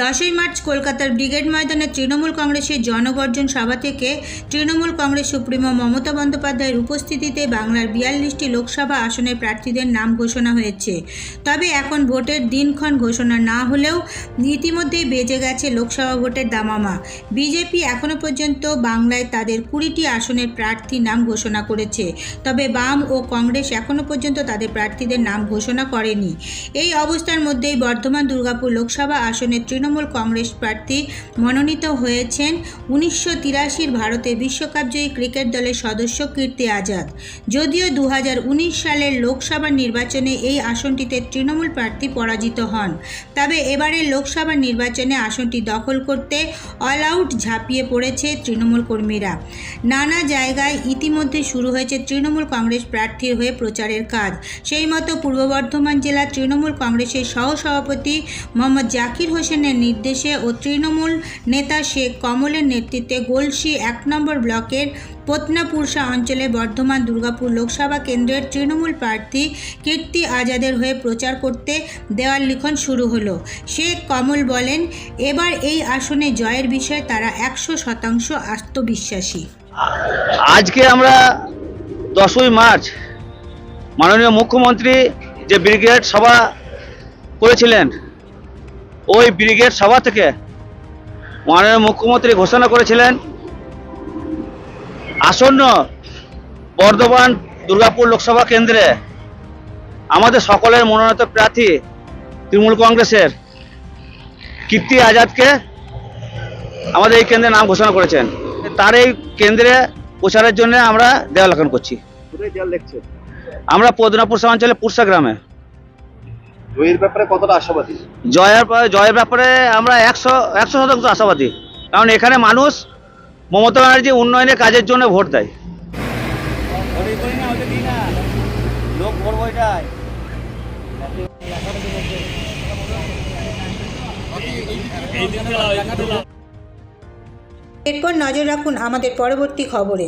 দশই মার্চ কলকাতার ব্রিগেড ময়দানে তৃণমূল কংগ্রেসের জনগর্জন সভা থেকে তৃণমূল কংগ্রেস সুপ্রিমো মমতা বন্দ্যোপাধ্যায়ের উপস্থিতিতে বাংলার বিয়াল্লিশটি লোকসভা আসনের প্রার্থীদের নাম ঘোষণা হয়েছে। তবে এখন ভোটের দিনক্ষণ ঘোষণা না হলেও ইতিমধ্যেই বেজে গেছে লোকসভা ভোটের দামামা। বিজেপি এখনও পর্যন্ত বাংলায় তাদের কুড়িটি আসনের প্রার্থী নাম ঘোষণা করেছে। তবে বাম ও কংগ্রেস এখনও পর্যন্ত তাদের প্রার্থীদের নাম ঘোষণা করেনি। এই অবস্থার মধ্যেই বর্ধমান দুর্গাপুর লোকসভা আসনের তৃণমূল কংগ্রেস প্রার্থী মনোনীত হয়েছেন উনিশশো তিরাশির ভারতের বিশ্বকাপজয়ী ক্রিকেট দলের সদস্য কীর্তি আজাদ। যদিও দু হাজার উনিশ সালের লোকসভা নির্বাচনে এই আসনটিতে তৃণমূল প্রার্থী পরাজিত হন, তবে এবারের লোকসভা নির্বাচনে আসনটি দখল করতে অল আউট ঝাঁপিয়ে পড়েছে তৃণমূল কর্মীরা। নানা জায়গায় ইতিমধ্যে শুরু হয়েছে তৃণমূল কংগ্রেস প্রার্থীর হয়ে প্রচারের কাজ। সেই মতো পূর্ব বর্ধমান জেলা তৃণমূল কংগ্রেসের সহসভাপতি মোহাম্মদ জাকির হোসেনের নির্দেশে ও তৃণমূল নেতা শেখ কমলের নেতৃত্বে গোলসি এক নম্বর ব্লকের পত্নাপুরসা অঞ্চলে বর্ধমান দুর্গাপুর লোকসভা কেন্দ্রের তৃণমূল প্রার্থী কীর্তি আজাদের হয়ে প্রচার করতে দেওয়ার লিখন শুরু হলো। শেখ কমল বলেন, এবার এই আসনে জয়ের বিষয়ে তারা একশো শতাংশ আত্মবিশ্বাসী। আজকে আমরা দশই মার্চ, মাননীয় মুখ্যমন্ত্রী যে ব্রিগেড সভা করেছিলেন ওই ব্রিগেড সভা থেকে মাননীয় মুখ্যমন্ত্রী ঘোষণা করেছিলেন আসন্ন বর্ধমান দুর্গাপুর লোকসভা কেন্দ্রে আমাদের সকলের মনোনীত প্রার্থী তৃণমূল কংগ্রেসের কীর্তি আজাদকে আমাদের এই কেন্দ্রে নাম ঘোষণা করেছেন। তার এই কেন্দ্রে প্রচারের জন্য আমরা দেওয়া লেখন করছি। আমরা পদনাপুর অঞ্চলে পুরসা গ্রামে। জয়ের ব্যাপারে কতটা আশাবাদী? জয়ের জয়ের ব্যাপারে আমরা একশো একশো শতাংশ আশাবাদী। কারণ এখানে মানুষ মমতা ব্যানার্জি উন্নয়নের কাজের জন্য ভোট দেয়। এরপর নজর রাখুন আমাদের পরবর্তী খবরে।